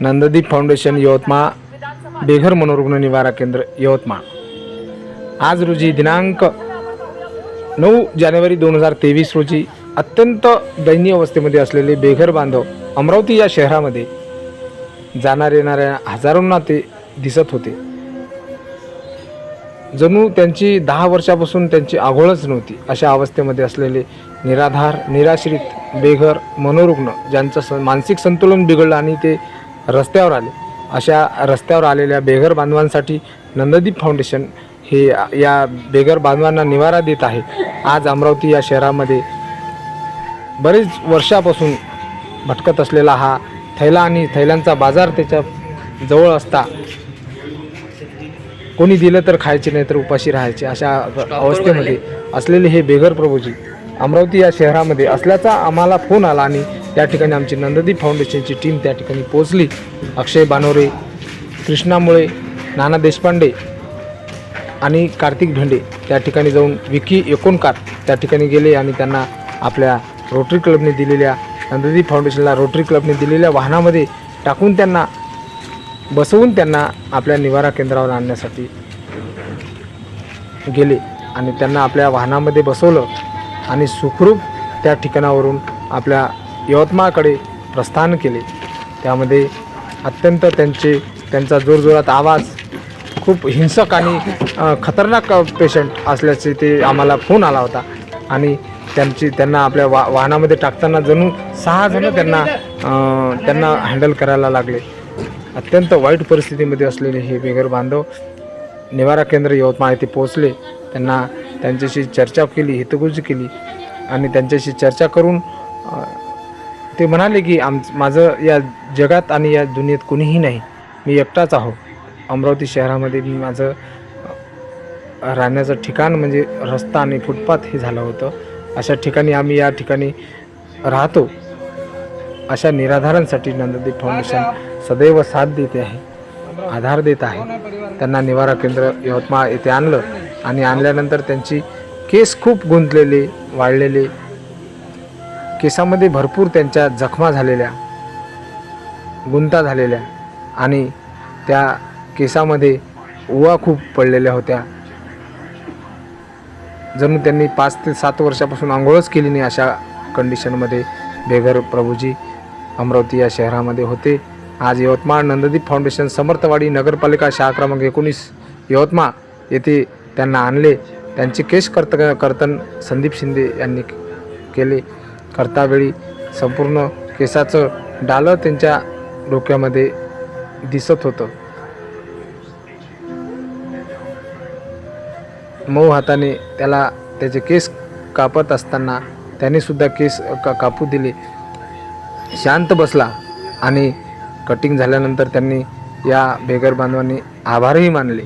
Nanddeep foundation Yavatmal बेघर मनोरुग्ण निवारा केंद्र यवतमाळ. आज रोजी दिनांक नऊ जानेवारी दोन हजार तेवीस रोजी अत्यंत दयनीय अवस्थेमध्ये असलेले बेघर बांधव अमरावती या शहरामध्ये जाणार येणाऱ्या हजारोंना ते दिसत होते. जणू त्यांची दहा वर्षापासून त्यांची आघोळच नव्हती. अशा अवस्थेमध्ये असलेले निराधार निराश्रित बेघर मनोरुग्ण ज्यांचं स मानसिक संतुलन बिघडलं आणि ते रस्त्यावर आले. अशा रस्त्यावर आलेल्या बेघर बांधवांसाठी नंददीप फाउंडेशन हे या बेघर बांधवांना निवारा देत आहे. आज अमरावती या शहरामध्ये बरेच वर्षापासून भटकत असलेला हा थैला आणि थैल्यांचा बाजार त्याच्याजवळ असता. कोणी दिलं तर खायचे नाही तर उपाशी राहायचे अशा अवस्थेमध्ये असलेले हे बेघर प्रभूजी अमरावती या शहरामध्ये असल्याचा आम्हाला फोन आला आणि त्या ठिकाणी आमची नंददीप फाउंडेशनची टीम त्या ठिकाणी पोहोचली. अक्षय बानोरे कृष्णा मुळे नाना देशपांडे आणि कार्तिक भेंडे त्या ठिकाणी जाऊन विकी एकोणकार त्या ठिकाणी गेले आणि त्यांना आपल्या रोटरी क्लबने दिलेल्या नंददीप फाउंडेशनला रोटरी क्लबने दिलेल्या वाहनामध्ये टाकून त्यांना बसवून त्यांना आपल्या निवारा केंद्रावर आणण्यासाठी गेले आणि त्यांना आपल्या वाहनामध्ये बसवलं आणि सुखरूप त्या ठिकाणावरून आपल्या यवतमाळकडे प्रस्थान केले. त्यामध्ये अत्यंत त्यांचे त्यांचा जोरजोरात आवाज खूप हिंसक आणि खतरनाक पेशंट असल्याचे ते आम्हाला फोन आला होता. आणि त्यांची त्यांना आपल्या वा वाहनामध्ये टाकताना जणू सहा जणं त्यांना त्यांना हँडल करायला लागले. अत्यंत वाईट परिस्थितीमध्ये असलेले हे बेघर बांधव निवारा केंद्र यवतमाळ येथे पोहोचले. त्यांना त्यांच्याशी चर्चा केली हितगुजी केली. आणि त्यांच्याशी चर्चा करून ते म्हणाले की आम माझं या जगात आणि या दुनियेत कुणीही नाही. मी एकटाच आहो. अमरावती शहरामध्ये मी माझं राहण्याचं ठिकाण म्हणजे रस्ता आणि फुटपाथ हे झालं होतं. अशा ठिकाणी आम्ही या ठिकाणी राहतो. अशा निराधारांसाठी नंददीप फाउंडेशन सदैव साथ देते आहे आधार देत आहे. त्यांना निवारा केंद्र यवतमाळ येथे आणलं आणि आणल्यानंतर त्यांची केस खूप गुंतलेले वाढलेले केसामध्ये भरपूर त्यांच्या जखमा झालेल्या गुंता झालेल्या आणि त्या केसामध्ये उवा खूप पडलेल्या होत्या. जणू त्यांनी पाच ते सात वर्षापासून आंघोळच केली नाही अशा कंडिशनमध्ये बेघर प्रभूजी अमरावती या शहरामध्ये होते. आज यवतमाळ नंददीप फाउंडेशन समर्थवाडी नगरपालिका शाळा क्रमांक एकोणीस यवतमाळ येथे त्यांना आणले. त्यांचे केश कर्त कर्तन संदीप शिंदे यांनी केले. करतावेळी संपूर्ण केसाचं डालं त्यांच्या डोक्यामध्ये दिसत होतं. मऊ हाताने त्याला त्याचे केस कापत असताना त्याने सुद्धा केस का कापू दिले. शांत बसला आणि कटिंग झाल्यानंतर त्यांनी या बेगर बांधवांनी आभारही मानले.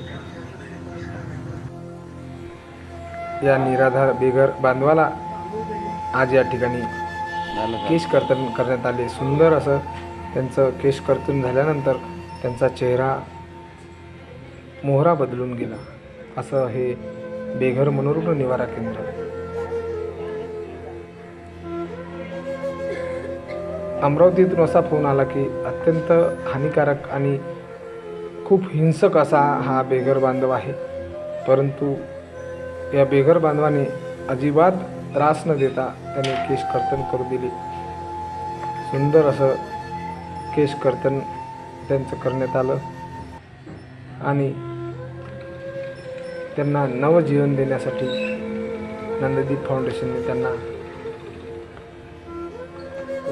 या निराधार बेघर बांधवाला आज या ठिकाणी केश कर्तन करण्यात आले. सुंदर असं त्यांचं केश कर्तन झाल्यानंतर त्यांचा चेहरा मोहरा बदलून गेला. असं हे बेघर मनोरुग्ण निवारा केंद्र. अमरावतीतून असा फोन आला की अत्यंत हानिकारक आणि खूप हिंसक असा हा बेघर बांधव आहे. परंतु या बेघर बांधवाने अजिबात त्रास न देता त्याने केश कर्तन करू दिले. सुंदर असं केश कर्तन त्यांचं करण्यात आलं. आणि त्यांना नवजीवन देण्यासाठी नंददीप फाउंडेशनने त्यांना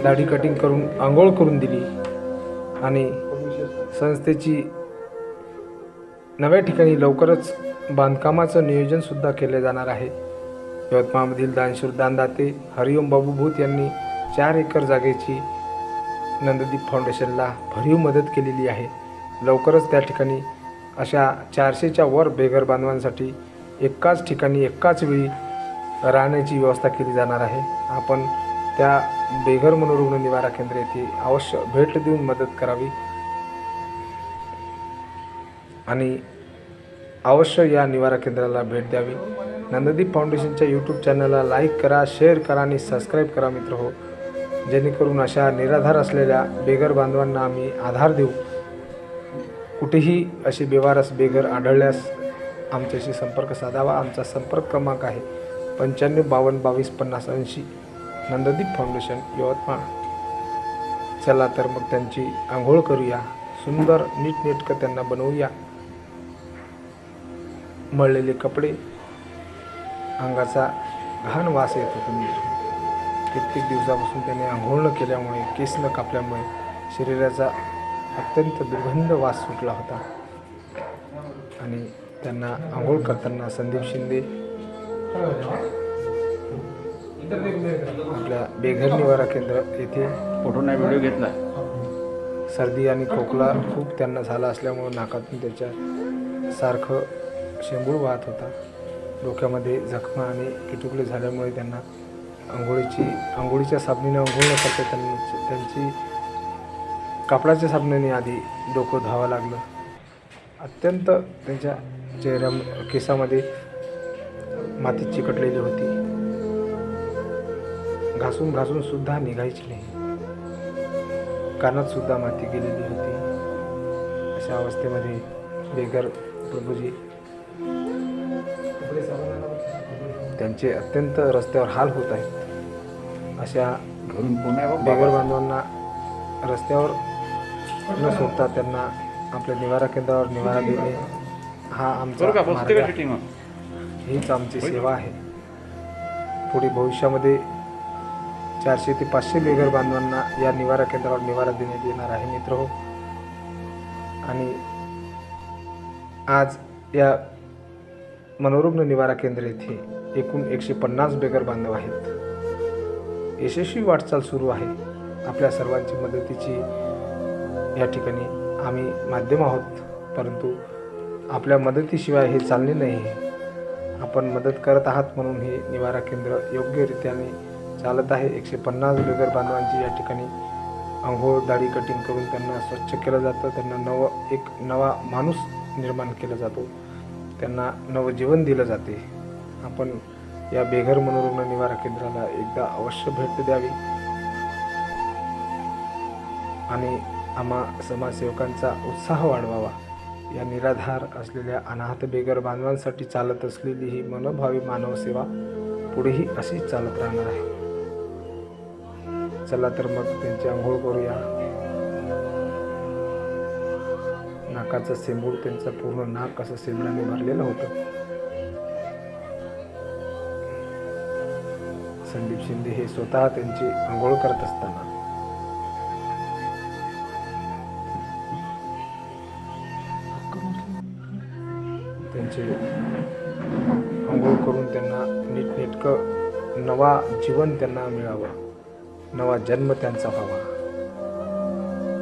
दाढी कटिंग करून आंघोळ करून दिली. आणि संस्थेची नव्या ठिकाणी लवकरच बांधकामाचं नियोजनसुद्धा केले जाणार आहे. यवतमाळमधील दानशूर दानदाते हरिओम बाबू भूत यांनी चार एकर जागेची नंददीप फाउंडेशनला भरीव मदत केलेली आहे. लवकरच त्या ठिकाणी अशा चारशेच्या वर बेघर बांधवांसाठी एकाच ठिकाणी एकाच वेळी राहण्याची व्यवस्था केली जाणार आहे. आपण त्या बेघर मनोरुग्ण निवारा केंद्र येथे अवश्य भेट देऊन मदत करावी. आणि अवश्य या निवारा केंद्राला भेट द्यावी. नंददीप फाउंडेशनच्या यूट्यूब चॅनलला लाईक करा शेअर करा आणि सबस्क्राईब करा मित्र हो. जेणेकरून अशा निराधार असलेल्या बेघर बांधवांना आम्ही आधार देऊ. कुठेही असे बेवारस बेघर आढळल्यास आमच्याशी संपर्क साधावा. आमचा संपर्क क्रमांक आहे पंच्याण्णव बावन्न बावीस पन्नास ऐंशी. नंददीप फाउंडेशन यवतमाळ. चला तर मग त्यांची आंघोळ करूया. सुंदर नीटनेटकं त्यांना बनवूया. मळलेले कपडे अंगाचा घाण वास येत होता कित्येक दिवसापासून त्याने आंघोळ न केल्यामुळे केस न कापल्यामुळे शरीराचा अत्यंत दुर्गंध वास सुटला होता. आणि त्यांना आंघोळ करताना संदीप शिंदे आपल्या बेघर निवारा केंद्र येथे फोटो नाही व्हिडिओ घेतला. सर्दी आणि खोकला खूप त्यांना झाला असल्यामुळं नाकातून त्याच्या सारखं शेंबूळ वाहत होता. डोक्यामध्ये जखमा आणि किटुकले झाल्यामुळे त्यांना आंघोळीची आंघोळीच्या साबणीने आंघोळ न करता त्यांची त्यांची कापडाच्या साबणाने आधी डोकं धुवावं लागलं. अत्यंत त्यांच्या चेहऱ्या केसामध्ये माती चिकटलेली होती. घासून घासून सुद्धा निघायची नाही. कानात सुद्धा माती गेलेली होती. अशा अवस्थेमध्ये बेगर प्रभूजी त्यांचे अत्यंत रस्त्यावर हाल होत आहेत. अशा घरून बाबा. बांधवांना रस्त्यावर न सोडता त्यांना आपल्या निवारा केंद्रावर निवारा देणे हा आमचा हीच आमची सेवा आहे. पुढे भविष्यामध्ये चारशे ते पाचशे बेघर बांधवांना या निवारा केंद्रावर निवारा देण्यात येणार आहे मित्र हो आणि आज या मनोरुग्ण निवारा केंद्र येथे एकूण एकशे पन्नास बेघर बांधव आहेत. यशस्वी वाटचाल सुरू आहे. आपल्या सर्वांची मदतीची या ठिकाणी आम्ही माध्यम आहोत. परंतु आपल्या मदतीशिवाय हे चालले नाही. आपण मदत करत आहात म्हणून हे निवारा केंद्र योग्यरित्याने चालत आहे. एकशे पन्नास बेगर बांधवांची या ठिकाणी आंघोळ दाढी कटिंग करून त्यांना स्वच्छ केलं जातं. त्यांना नवं एक नवा माणूस निर्माण केला जातो. त्यांना नवजीवन दिलं जाते. आपण या बेघर मनोरुग्ण निवारा केंद्राला एकदा अवश्य भेट द्यावी. आणि आम्हा समाजसेवकांचा उत्साह वाढवावा. या निराधार असलेल्या अनाहत बेघर बांधवांसाठी चालत असलेली ही मनोभावी मानवसेवा पुढेही अशीच चालत राहणार आहे. चला तर मग त्यांची आंघोळ करूया. नाकाचं सेंबूड त्यांचं पूर्ण नाक असं सेंबडाने भरलेलं होतं. संदीप शिंदे हे स्वतः त्यांची आंघोळ करत असताना. त्यांचे आंघोळ करून त्यांना नीटनेटकं नवा जीवन त्यांना मिळावं. नवा जन्म त्यांचा व्हावा.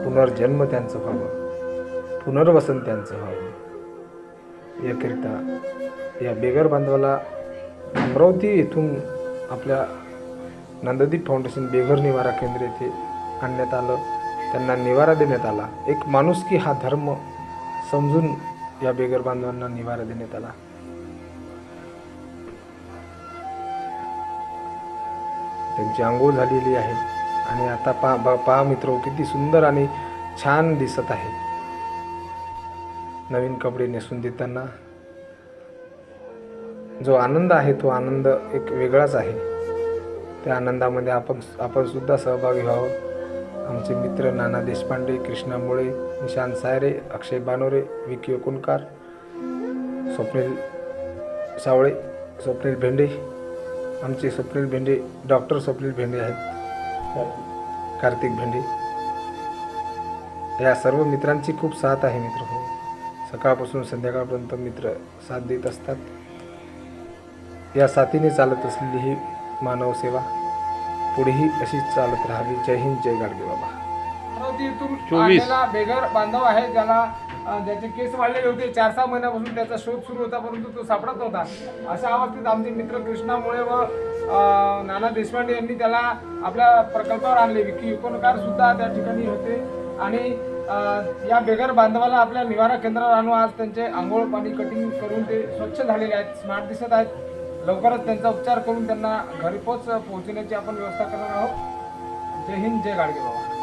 पुनर्जन्म त्यांचं व्हावा. पुनर्वसन त्यांचं व्हावं. याकरिता या बेगर बांधवाला अमरावती येथून आपल्या नंददीप फाउंडेशन बेघर निवारा केंद्र येथे आणण्यात आलं. त्यांना निवारा देण्यात आला. एक माणुसकी हा धर्म समजून या बेगर बांधवांना निवारा देण्यात आला. त्यांची आंघोळ झालेली आहे. आणि आता पा बा- पहा मित्र हो, किती सुंदर आणि छान दिसत आहे. नवीन कपडे नेसून देताना जो आनंद आहे तो आनंद एक वेगळाच आहे. त्या आनंदामध्ये आपण आपण सुद्धा सहभागी व्हावं. आमचे मित्र नाना देशपांडे कृष्णा मुळे निशांत सायरे अक्षय बानोरे विकी ओकुणकार स्वप्नील सावळे स्वप्नील भेंडे आमचे स्वप्नील भेंडे डॉक्टर स्वप्नील भेंडे आहेत. कार्तिक भेंडे. या सर्व मित्रांची खूप साथ आहे मित्र हो सकाळपासून संध्याकाळपर्यंत मित्र साथ देत असतात. या साथीने चालत असलेली ही मानव सेवा पुढेही अशीच चालत राहावी. जय हिंद जय गाडगे बाबा. चोवीस. बेघर बांधव आहे ज्याला ज्याचे केस वाढलेले होते. चार सहा महिन्यापासून त्याचा शोध सुरू होता परंतु तो सापडत नव्हता अशा अवस्थेत आमचे मित्र कृष्णामुळे व नाना देशपांडे यांनी त्याला आपल्या प्रकल्पावर आणले. विकी सुद्धा त्या ठिकाणी होते. आणि या बेघर बांधवाला आपल्या निवारा केंद्रावर आणून आज त्यांचे आंघोळ पाणी कटिंग करून ते स्वच्छ झालेले आहेत. स्मार्ट दिसत आहेत. लवकरच त्यांचा उपचार करून त्यांना घरी पोच पोहोचण्याची आपण व्यवस्था करणार आहोत. जय हिंद जय गाडगे बाबा.